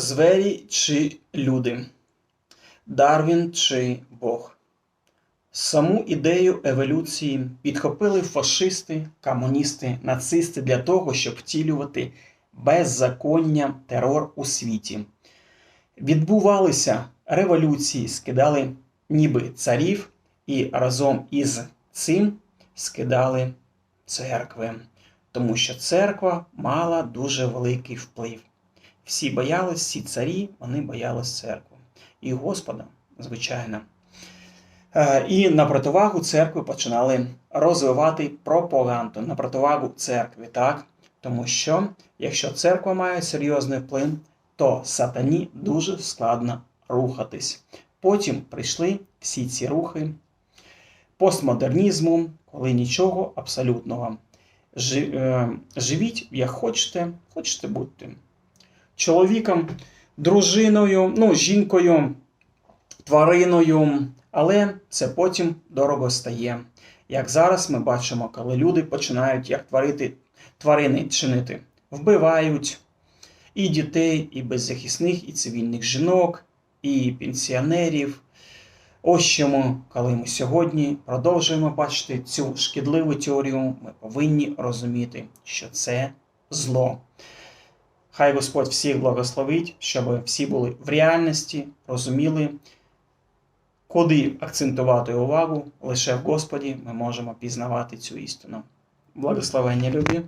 Звері чи люди? Дарвін чи Бог? Саму ідею еволюції підхопили фашисти, комуністи, нацисти для того, щоб втілювати беззаконня, терор у світі. Відбувалися революції, скидали ніби царів, і разом із цим скидали церкви, тому що церква мала дуже великий вплив. Всі боялись, всі царі, вони боялись церкви. І Господа, звичайно. Е, І на противагу церкви починали розвивати пропаганду на противагу церкві, так? Тому що якщо церква має серйозний вплив, то сатані дуже складно рухатись. Потім прийшли всі ці рухи постмодернізму, коли нічого абсолютного. Е, Живіть як хочете, хочете будьте чоловіком, дружиною, ну, жінкою, твариною, але це потім дорого стає. Як зараз ми бачимо, коли люди починають як творити тварини чинити, вбивають і дітей, і беззахисних, і цивільних жінок, і пенсіонерів. Ось чому, коли ми сьогодні продовжуємо бачити цю шкідливу теорію, ми повинні розуміти, що це зло. Хай Господь всіх благословить, щоб всі були в реальності, розуміли, куди акцентувати увагу. Лише в Господі ми можемо пізнавати цю істину. Благословення любі.